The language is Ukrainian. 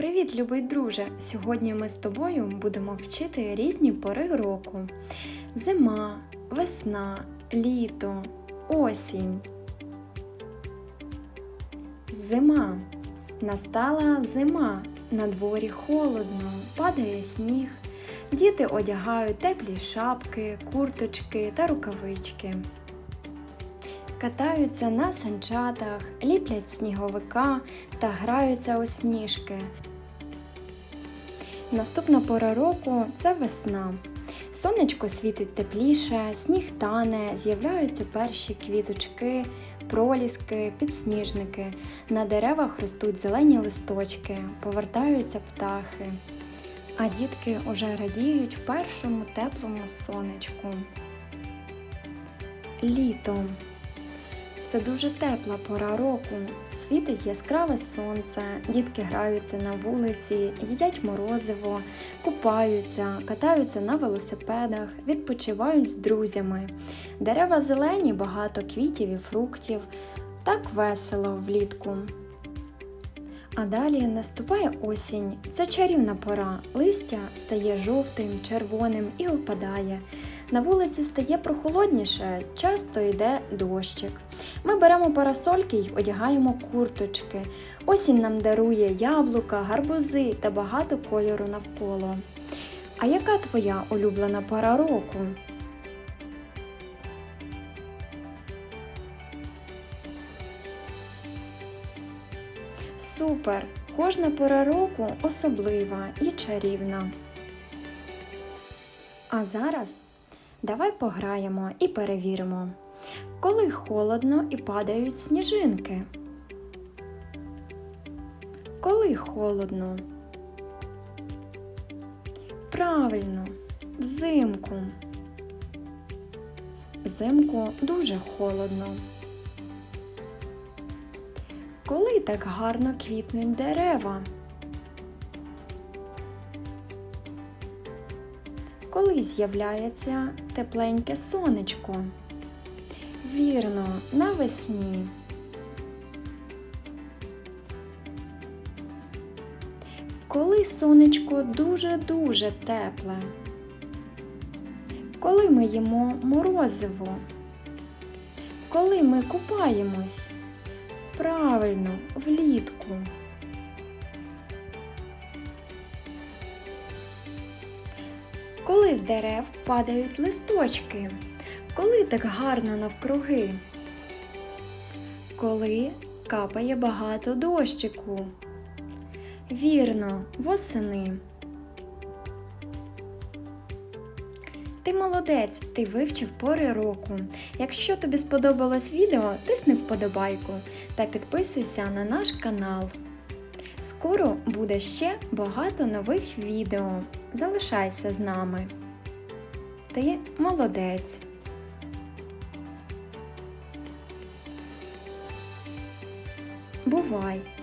Привіт, любий друже! Сьогодні ми з тобою будемо вчити різні пори року: зима, весна, літо, осінь. Зима. Настала зима. На дворі холодно, падає сніг. Діти одягають теплі шапки, курточки та рукавички. Катаються на санчатах, ліплять сніговика та граються у сніжки. Наступна пора року це весна. Сонечко світить тепліше, сніг тане, з'являються перші квіточки, проліски, підсніжники. На деревах ростуть зелені листочки, повертаються птахи. А дітки уже радіють першому теплому сонечку. Літо. Це дуже тепла пора року. Світить яскраве сонце, дітки граються на вулиці, їдять морозиво, купаються, катаються на велосипедах, відпочивають з друзями. Дерева зелені, багато квітів і фруктів. Так весело влітку. А далі наступає осінь. Це чарівна пора. Листя стає жовтим, червоним і опадає. На вулиці стає прохолодніше, часто йде дощик. Ми беремо парасольки й одягаємо курточки. Осінь нам дарує яблука, гарбузи та багато кольору навколо. А яка твоя улюблена пора року? Супер! Кожна пора року особлива і чарівна. А зараз давай пограємо і перевіримо, коли холодно і падають сніжинки. Коли холодно? Правильно, взимку. Взимку дуже холодно. Коли так гарно квітнуть дерева? Коли з'являється тепленьке сонечко? Вірно, навесні. Коли сонечко дуже-дуже тепле? Коли ми їмо морозиво? Коли ми купаємось? Правильно, влітку. Коли з дерев падають листочки? Коли так гарно навкруги? Коли капає багато дощику? Вірно, восени. Ти молодець, ти вивчив пори року. Якщо тобі сподобалось відео, тисни вподобайку та підписуйся на наш канал. Скоро буде ще багато нових відео. Залишайся з нами. Ти молодець. Бувай!